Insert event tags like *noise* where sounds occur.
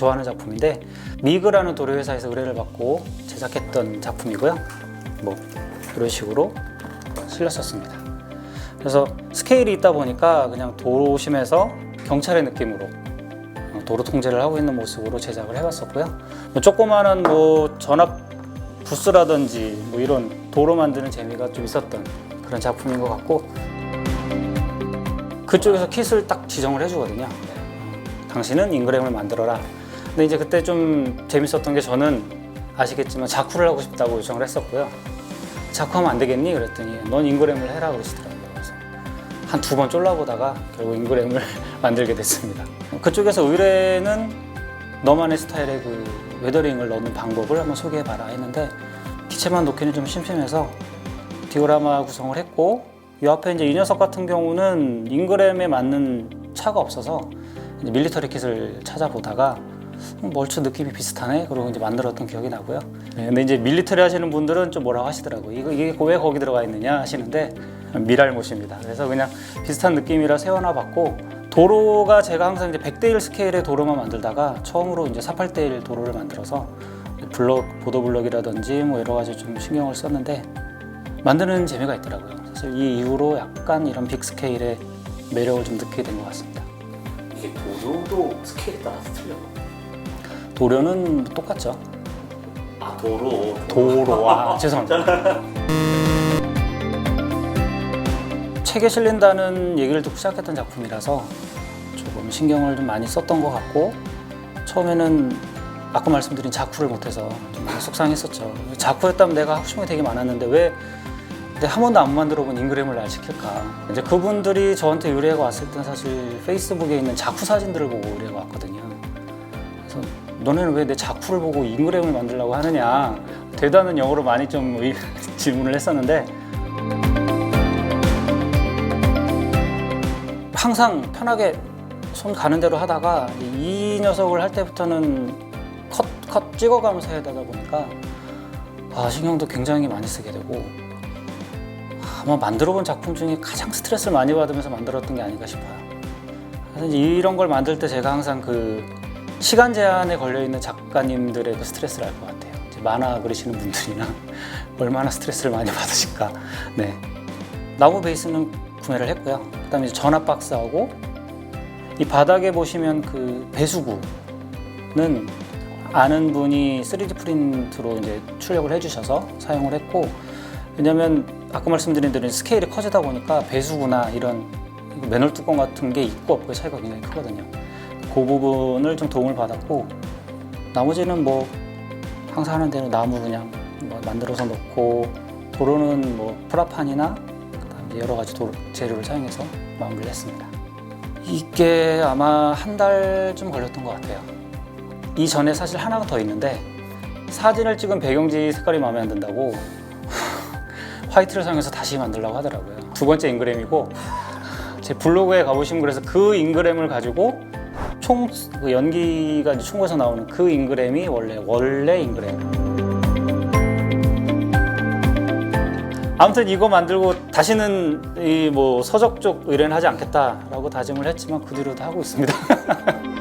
좋아하는 작품인데 미그라는 도료 회사에서 의뢰를 받고 제작했던 작품이고요. 뭐 이런 식으로 실렸었습니다. 그래서 스케일이 있다 보니까 그냥 도심에서 경찰의 느낌으로 어, 도로 통제를 하고 있는 모습으로 제작을 해봤었고요. 뭐 조그마한 뭐 전압 부스라든지 뭐 이런 도로 만드는 재미가 좀 있었던 그런 작품인 것 같고 그쪽에서 킷을 딱 지정을 해주거든요. 어, 당신은 인그램을 만들어라. 근데 이제 그때 좀 재밌었던 게 저는 아시겠지만 자쿠를 하고 싶다고 요청을 했었고요. 자쿠하면 안 되겠니? 그랬더니 넌 인그램을 해라 그러시더라고요. 그래서 한 두 번 쫄라보다가 결국 인그램을 *laughs* 만들게 됐습니다. 그쪽에서 의뢰는 너만의 스타일의 그 웨더링을 넣는 방법을 한번 소개해봐라 했는데 기체만 놓기는 좀 심심해서 디오라마 구성을 했고 이 앞에 이제 이 녀석 같은 경우는 인그램에 맞는 차가 없어서 밀리터리 킷을 찾아보다가 음, 멀추 느낌이 비슷하네 그러고 이제 만들었던 기억이 나고요. 네, 근데 이제 밀리터리 하시는 분들은 좀 뭐라고 하시더라고. 이거 이게 왜 거기 들어가 있느냐 하시는데 미랄못입니다. 그래서 그냥 비슷한 느낌이라 세워놔 봤고 도로가 제가 항상 이제 100대 1 스케일의 도로만 만들다가 처음으로 이제 48대 1 도로를 만들어서 블럭 보도 블럭이라든지 뭐 여러 가지 좀 신경을 썼는데 만드는 재미가 있더라고요. 사실 이 이후로 약간 이런 빅 스케일의 매력을 좀 느끼게 된 것 같습니다. 이게 도로도 스케일에 따라서 틀려. 도료는 똑같죠. 아 도로. 도로 아 *laughs* 죄송합니다. 책에 실린다는 얘기를 듣고 시작했던 작품이라서 조금 신경을 좀 많이 썼던 것 같고 처음에는 아까 말씀드린 자쿠를 못해서 좀 많이 속상했었죠. 자쿠였다면 내가 하고 싶은 게 되게 많았는데 왜 내가 한 번도 안 만들어 본 인그램을 날 시킬까? 이제 그분들이 저한테 의뢰가 왔을 땐 사실 페이스북에 있는 자쿠 사진들을 보고 의뢰가 왔거든요. 너네는 왜내 자쿠를 보고 인그램을 만들려고 하느냐 대단한 영어로 많이 좀 의- *laughs* 질문을 했었는데 항상 편하게 손 가는 대로 하다가 이 녀석을 할 때부터는 컷, 컷 찍어가면서 해야 되다 보니까 아, 신경도 굉장히 많이 쓰게 되고 아마 만들어 본 작품 중에 가장 스트레스를 많이 받으면서 만들었던 게 아닌가 싶어요. 이런 걸 만들 때 제가 항상 그 시간 제한에 걸려 있는 작가님들의 그 스트레스를 알 것 같아요. 만화 그리시는 분들이나 *laughs* 얼마나 스트레스를 많이 받으실까. 네. 나무 베이스는 구매를 했고요. 그다음에 전압 박스하고 이 바닥에 보시면 그 배수구는 아는 분이 3D 프린트로 이제 출력을 해주셔서 사용을 했고 왜냐면 아까 말씀드린 대로 스케일이 커지다 보니까 배수구나 이런 매널 뚜껑 같은 게 있고 없고의 차이가 굉장히 크거든요. 그 부분을 좀 도움을 받았고 나머지는 뭐 항상 하는 대로 나무 그냥 뭐 만들어서 넣고 도로는 뭐 프라판이나 그다음에 여러 가지 도로, 재료를 사용해서 마무리를 했습니다. 이게 아마 한 달쯤 걸렸던 것 같아요. 이 전에 사실 하나가 더 있는데 사진을 찍은 배경지 색깔이 마음에 안 든다고 *laughs* 화이트를 사용해서 다시 만들려고 하더라고요. 두 번째 인그램이고 제 블로그에 가보시면 그래서 그 인그램을 가지고 총 그 연기가 이제 총에서 나오는 그 인그램이 원래 원래 인그램. 아무튼 이거 만들고 다시는 이 뭐 서적 쪽 의뢰는 하지 않겠다라고 다짐을 했지만 그 뒤로도 하고 있습니다. *laughs*